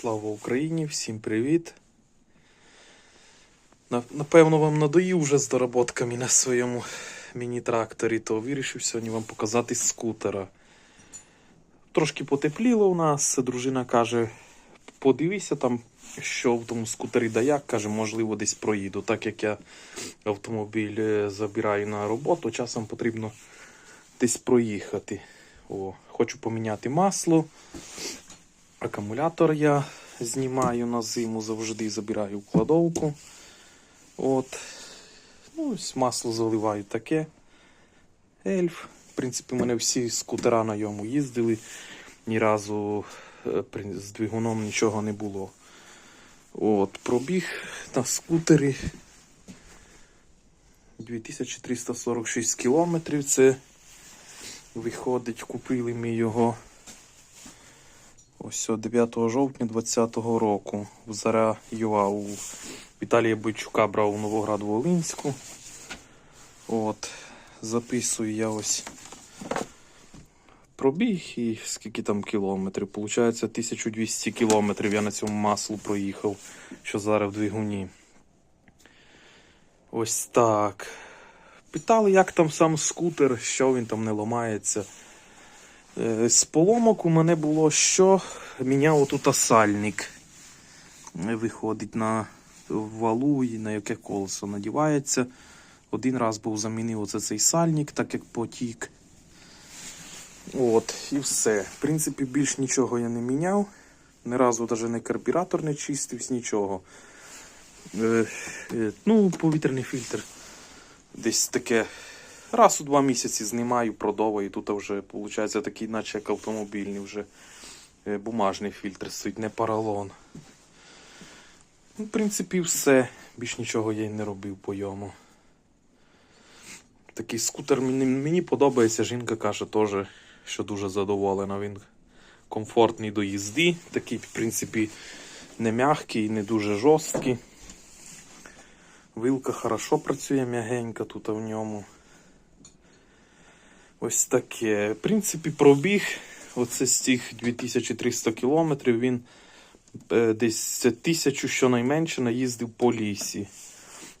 Слава Україні, всім привіт. Напевно, вам надоїв вже з доработками на своєму міні-тракторі, то вирішив сьогодні вам показати скутера. Трошки потепліло у нас. Дружина каже: подивися там, що в тому скутері да як, каже, можливо, десь проїду. Так як я автомобіль е, забираю на роботу, часом потрібно десь проїхати. О, хочу поміняти масло. Акумулятор я знімаю на зиму, завжди забираю в кладовку. От. Ну, ось масло заливаю таке. Ельф. В принципі, у мене всі скутера на йому їздили. Ні разу е, з двигуном нічого не було. От, пробіг на скутері 2346 кілометрів. Це виходить, купили ми його ось 9 жовтня 2020 року. В Заря ЮА у Віталія Бойчука брав у Новоград Волинську. От, записую я ось пробіг і скільки там кілометрів. Получається 1200 кілометрів я на цьому маслу проїхав, що зараз в двигуні. Ось так. Питали, як там сам скутер, що він там не ламається. Е, З поломок у мене було що міняв отут сальник. Виходить на валу і на яке колесо надівається. Один раз був замінив оце цей сальник, так як потік. От, і все. В принципі, більш нічого я не міняв. Ні разу навіть не карбюратор не чистився, нічого. Е, е, ну, повітряний фільтр. Десь таке. Раз у два місяці знімаю, продовую, тут вже виходить такий, наче як автомобільний вже е, бумажний фільтр стоїть, не поролон. Ну, в принципі, все. Більш нічого я й не робив по йому. Такий скутер мені, мені подобається. Жінка каже теж, що дуже задоволена. Він комфортний до їзди. Такий, в принципі, не м'який, не дуже жорсткий. Вилка хорошо працює м'ягенька тут в ньому. Ось таке. В принципі, пробіг. Оце з цих 2300 кілометрів він е, десь тисячу щонайменше наїздив по лісі.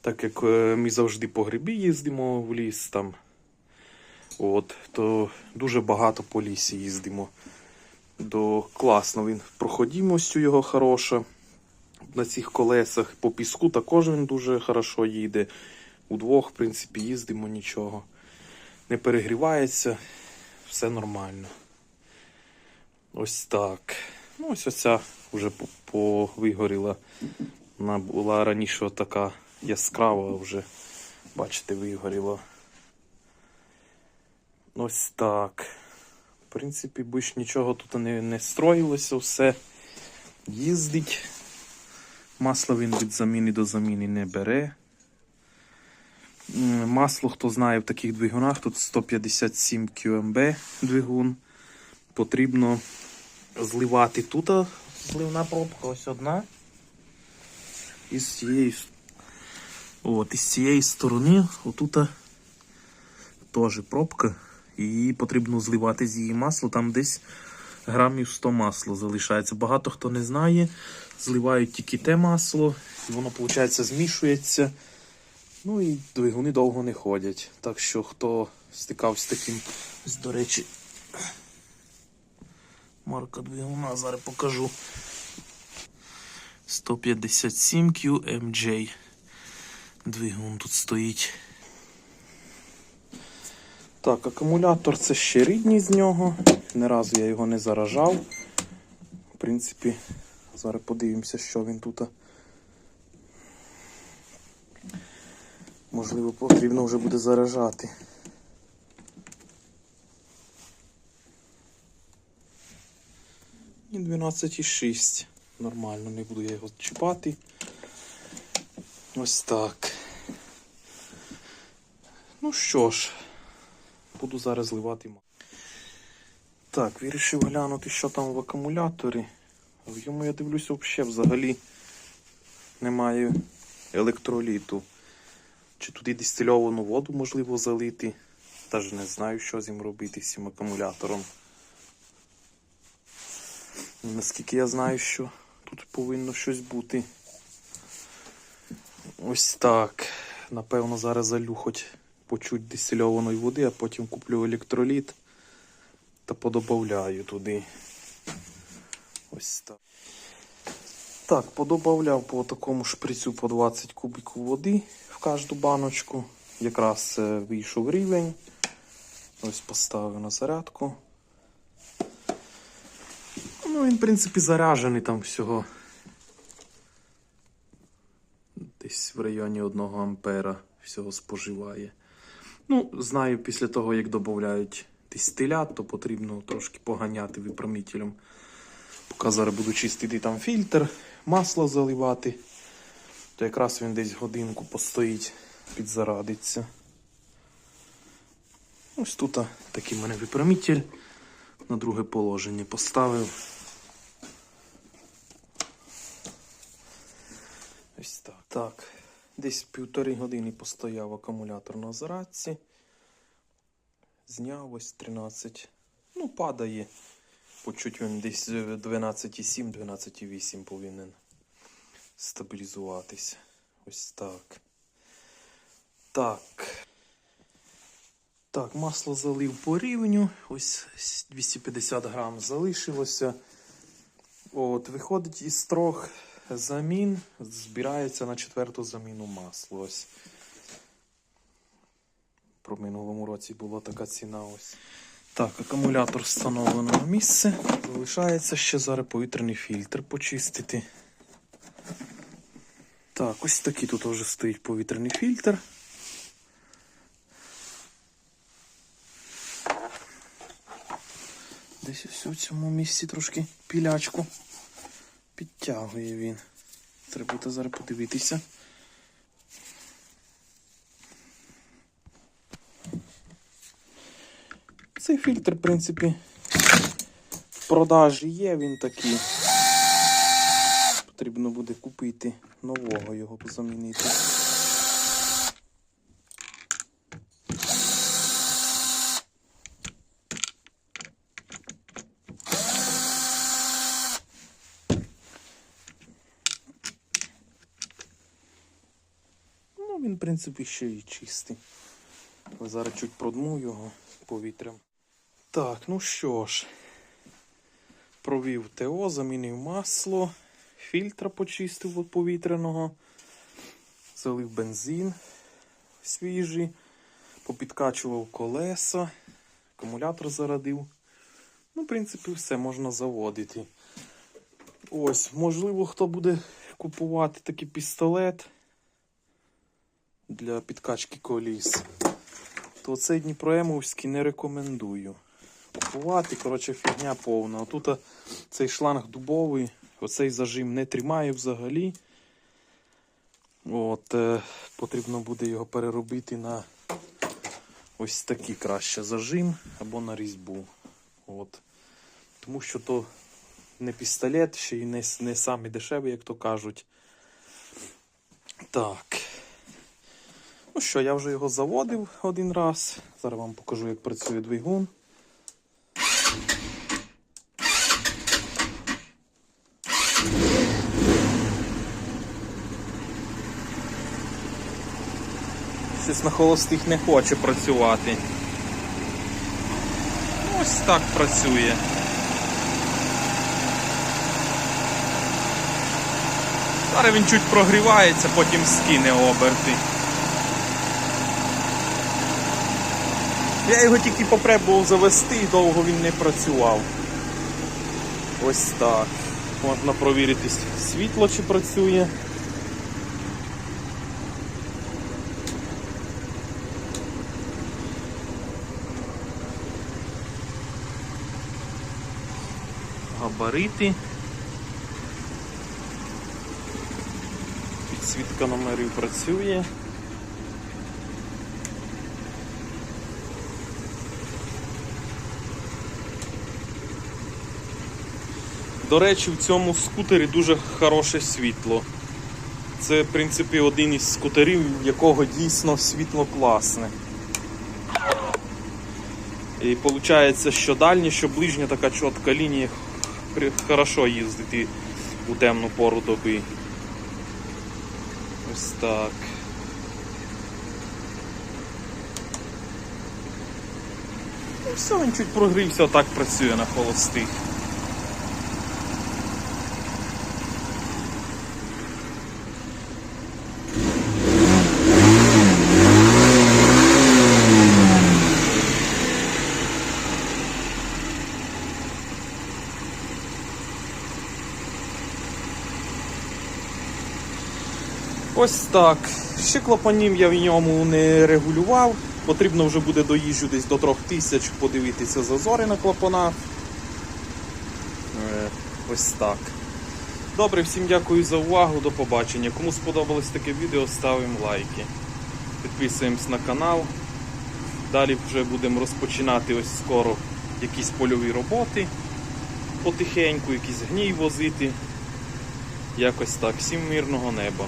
Так як е, ми завжди по грибі їздимо в ліс там. От, то дуже багато по лісі їздимо. До класно він проходимостю його хороша. На цих колесах по піску також він дуже хорошо їде. Удвох, в принципі, їздимо нічого. Не перегрівається, все нормально. Ось так. Ну, ось оця вже по- повигоріла. Вона була раніше така яскрава, вже, бачите, вигоріла. Ось так. В принципі, більш нічого тут не, не строїлося, все їздить. Масло він від заміни до заміни не бере. Масло, хто знає в таких двигунах, тут 157 QMB двигун. Потрібно зливати тут зливна пробка, ось одна. І з цієї, от, і з цієї сторони, отут теж пробка. Її потрібно зливати з її масло. Там десь грамів 100 масла залишається. Багато хто не знає. Зливають тільки те масло, і воно, виходить, змішується. Ну і двигуни довго не ходять. Так що хто стикався з таким, до речі, марка двигуна, зараз покажу. 157 QMJ. Двигун тут стоїть. Так, акумулятор це ще рідний з нього. Не разу я його не заражав. В принципі, зараз подивимося, що він тут. Можливо, потрібно вже буде заражати. І 12,6. Нормально, не буду я його чіпати. Ось так. Ну що ж, буду зараз зливати. Так, вирішив глянути, що там в акумуляторі. В йому я дивлюся взагалі взагалі немає електроліту. Чи туди дистильовану воду можливо залити. Навіть не знаю, що з ним робити з цим акумулятором. Наскільки я знаю, що тут повинно щось бути. Ось так. Напевно, зараз залю хоч почуть дистильованої води, а потім куплю електроліт та подобавляю туди. Ось так. Так, подобавляв по такому шприцю по 20 кубиків води кожну баночку. Якраз е, вийшов рівень. Ось поставив на зарядку. Ну, він, в принципі, заряджений там всього. Десь в районі 1 ампера всього споживає. Ну, знаю, після того, як додають дистилят, то потрібно трошки поганяти випромітелем. Поки зараз буду чистити там фільтр, масло заливати, то якраз він десь годинку постоїть, підзарадиться. Ось тут такий мене випромітель на друге положення поставив. Ось так. Так, десь півтори години постояв акумулятор на зарядці. Зняв ось 13. Ну, падає. Почуть він десь 12,7, 12,8 повинен стабілізуватися. Ось так. Так. Так, масло залив по рівню. Ось 250 грам залишилося. От, виходить із трьох замін, збирається на четверту заміну масло. Ось. Про минулому році була така ціна. Ось. Так, акумулятор встановлено на місце. Залишається ще зараз повітряний фільтр почистити. Так, ось такий тут вже стоїть повітряний фільтр. Десь ось у цьому місці трошки пілячку підтягує він. Треба буде зараз подивитися. Цей фільтр, в принципі, в продажі є, він такий. Потрібно буде купити нового його замінити. Ну, він, в принципі, ще і чистий. Але зараз чуть продму його повітрям. Так, ну що ж, провів ТО, замінив масло, фільтра почистив від повітряного, залив бензин свіжий, попідкачував колеса, акумулятор зарадив. Ну, в принципі, все можна заводити. Ось, можливо, хто буде купувати такий пістолет для підкачки коліс, то цей Дніпроемовський не рекомендую купувати. Коротше, фігня повна. Тут цей шланг дубовий, оцей зажим не тримає взагалі. От, е, Потрібно буде його переробити на ось такий краще зажим або на різьбу. От. Тому що то не пістолет, ще й не, не самий дешевий, як то кажуть. Так. Ну що, я вже його заводив один раз. Зараз вам покажу, як працює двигун. Щось на холостих не хоче працювати. Ось так працює. Зараз він чуть прогрівається, потім скине оберти. Я його тільки попробував завести і довго він не працював. Ось так. Можна провірити світло, чи працює. Габарити. Підсвітка номерів працює. До речі, в цьому скутері дуже хороше світло. Це, в принципі, один із скутерів, якого дійсно світло класне. І виходить, що дальня, що ближня така чітка лінія, хорошо їздити. у темну пору доби. Ось так. Ну все, він чуть прогрівся, отак працює на холостих. Ось так. Ще клапанів я в ньому не регулював. Потрібно вже буде доїжджу десь до 3000 подивитися зазори на клапанах. Е, Ось так. Добре, всім дякую за увагу. До побачення. Кому сподобалось таке відео, ставимо лайки. Підписуємось на канал. Далі вже будемо розпочинати ось скоро якісь польові роботи. Потихеньку, якийсь гній возити. Якось так. Всім мирного неба.